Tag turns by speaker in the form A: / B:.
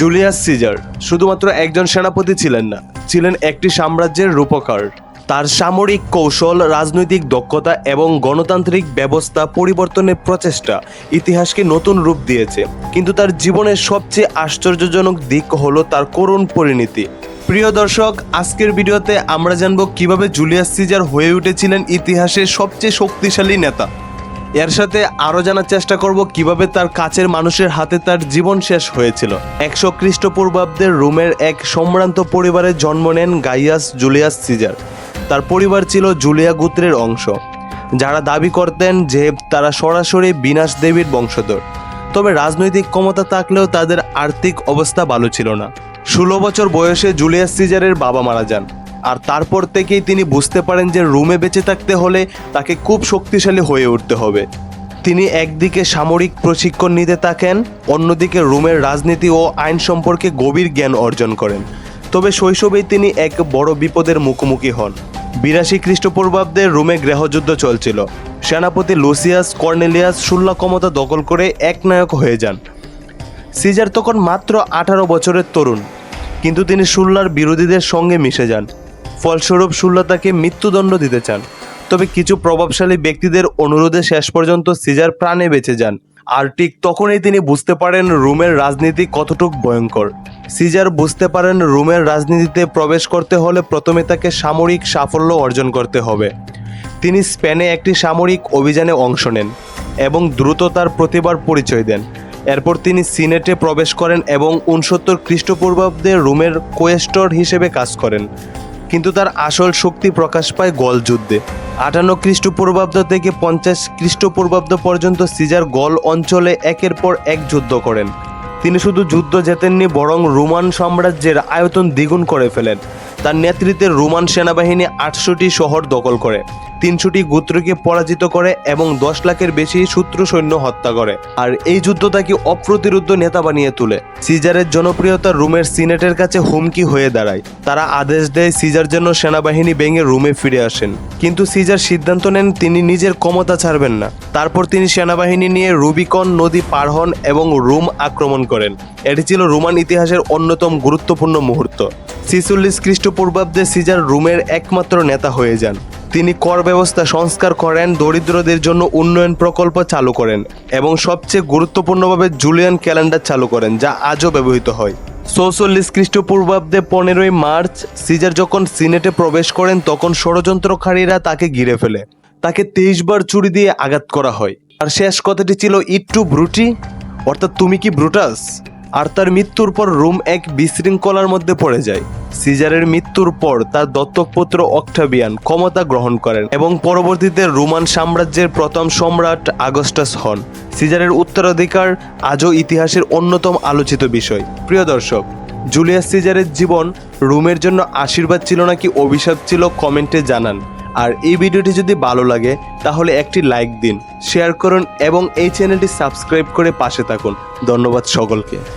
A: Julius caesar শুধুমাত্র একজন সেনাপতি ছিলেন না, ছিলেন একটি সাম্রাজ্যের রূপকার। তার সামরিক কৌশল, রাজনৈতিক দক্ষতা এবং গণতান্ত্রিক ব্যবস্থা পরিবর্তনের প্রচেষ্টা ইতিহাসকে নতুন রূপ দিয়েছে। কিন্তু তার জীবনের সবচেয়ে আশ্চর্যজনক দিক হলো তার করুণ পরিণতি। প্রিয় দর্শক, আজকের ভিডিওতে আমরা জানব কীভাবে জুলিয়াস সিজার হয়ে উঠেছিলেন ইতিহাসের সবচেয়ে শক্তিশালী নেতা। এর সাথে আরও জানার চেষ্টা করব কীভাবে তার কাছের মানুষের হাতে তার জীবন শেষ হয়েছিল। একশো খ্রিস্টপূর্বাব্দের রোমের এক সম্ভ্রান্ত পরিবারে জন্ম নেন গাইয়াস জুলিয়াস সিজার। তার পরিবার ছিল জুলিয়া গোত্রের অংশ। যারা দাবি করতেন যে তারা সরাসরি বিনাশ দেবীর বংশধর। তবে রাজনৈতিক ক্ষমতা থাকলেও তাদের আর্থিক অবস্থা ভালো ছিল না। ষোলো বছর বয়সে জুলিয়াস সিজারের বাবা মারা যান। আর তারপর থেকেই তিনি বুঝতে পারেন যে রুমে বেঁচে থাকতে হলে তাকে খুব শক্তিশালী হয়ে উঠতে হবে। তিনি একদিকে সামরিক প্রশিক্ষণ নিতে থাকেন, অন্যদিকে রোমের রাজনীতি ও আইন সম্পর্কে গভীর জ্ঞান অর্জন করেন। তবে শৈশবেই তিনি এক বড় বিপদের মুখোমুখি হন। বিরাশি খ্রিস্টপূর্বাব্দে রোমে গৃহযুদ্ধ চলছিল। সেনাপতি লুসিয়াস কর্নেলিয়াস সুল্লা ক্ষমতা দখল করে একনায়ক হয়ে যান। সিজার তখন মাত্র আঠারো বছরের তরুণ, কিন্তু তিনি সুল্লার বিরোধীদের সঙ্গে মিশে যান। ফলস্বরূপ সুল্লা তাকে মৃত্যুদণ্ড দিতে চান। তবে কিছু প্রভাবশালী ব্যক্তিদের অনুরোধে শেষ পর্যন্ত সিজার প্রাণে বেঁচে যান। আর ঠিক তখনই তিনি বুঝতে পারেন রোমের রাজনীতি কতটুক ভয়ঙ্কর। সিজার বুঝতে পারেন রোমের রাজনীতিতে প্রবেশ করতে হলে প্রথমে তাকে সামরিক সাফল্য অর্জন করতে হবে। তিনি স্পেনে একটি সামরিক অভিযানে অংশ নেন এবং দ্রুত তার প্রতিভার পরিচয় দেন। এরপর তিনি সিনেটে প্রবেশ করেন এবং উনসত্তর খ্রিস্টপূর্বাব্দে রোমের কোয়েস্টর হিসেবে কাজ করেন। কিন্তু তার আসল শক্তি প্রকাশ পায় গল যুদ্ধে। আটান্ন খ্রিস্টপূর্বাব্দ থেকে পঞ্চাশ খ্রিস্টপূর্বাব্দ পর্যন্ত সিজার গল অঞ্চলে একের পর এক যুদ্ধ করেন। তিনি শুধু যুদ্ধ জেতেননি, বরং রোমান সাম্রাজ্যের আয়তন দ্বিগুণ করে ফেলেন। তার নেতৃত্বে রোমান সেনাবাহিনী আটশোটি শহর দখল করে। তিনশোটি গোত্রকে পরাজিত করে এবং দশ লাখের বেশি শত্রু সৈন্য হত্যা করে। আর এই যুদ্ধ তাকে অপ্রতিরোধ নেতা বানিয়ে তোলে। সিজারের জনপ্রিয়তা রোমের সিনেটের কাছে হুমকি হয়ে দাঁড়ায়। তারা আদেশ দেয় সিজার যেন সেনাবাহিনী ভেঙে রোমে ফিরে আসেন। কিন্তু সিজার সিদ্ধান্ত নেন তিনি নিজের ক্ষমতা ছাড়বেন না। তারপর তিনি সেনাবাহিনী নিয়ে রুবিকন নদী পার হন এবং রোম আক্রমণ করেন। এটি ছিল রোমান ইতিহাসের অন্যতম গুরুত্বপূর্ণ মুহূর্ত। ছিচল্লিশ খ্রিস্টপূর্বাব্দে সিজার রোমের একমাত্র নেতা হয়ে যান। তিনি কর ব্যবস্থা সংস্কার করেন, দরিদ্রদের জন্য উন্নয়ন প্রকল্প চালু করেন এবং সবচেয়ে গুরুত্বপূর্ণভাবে জুলিয়ান ক্যালেন্ডার চালু করেন, যা আজও ব্যবহৃত হয়। চৌচল্লিশ খ্রিস্টপূর্বাব্দে পনেরোই মার্চ, সিজার যখন সিনেটে প্রবেশ করেন, তখন ষড়যন্ত্রকারীরা তাকে ঘিরে ফেলে। তাকে তেইশ বার চুরি দিয়ে আঘাত করা হয়। আর শেষ কথাটি ছিল, ইট টু ব্রুটি? অর্থাৎ, তুমি কি ব্রুটাস? আর তার মৃত্যুর পর রোম এক বিশৃঙ্খলার মধ্যে পড়ে যায়। সিজারের মৃত্যুর পর তার দত্তক পুত্র অক্টাবিয়ান ক্ষমতা গ্রহণ করেন এবং পরবর্তীতে রোমান সাম্রাজ্যের প্রথম সম্রাট আগস্টাস হন। সিজারের উত্তরাধিকার আজও ইতিহাসের অন্যতম আলোচিত বিষয়। প্রিয় দর্শক, জুলিয়াস সিজারের জীবন রোমের জন্য আশীর্বাদ ছিল নাকি অভিশাপ ছিল কমেন্টে জানান। আর এই ভিডিওটি যদি ভালো লাগে, তাহলে একটি লাইক দিন, শেয়ার করুন এবং এই চ্যানেলটি সাবস্ক্রাইব করে পাশে থাকুন। ধন্যবাদ সকলকে।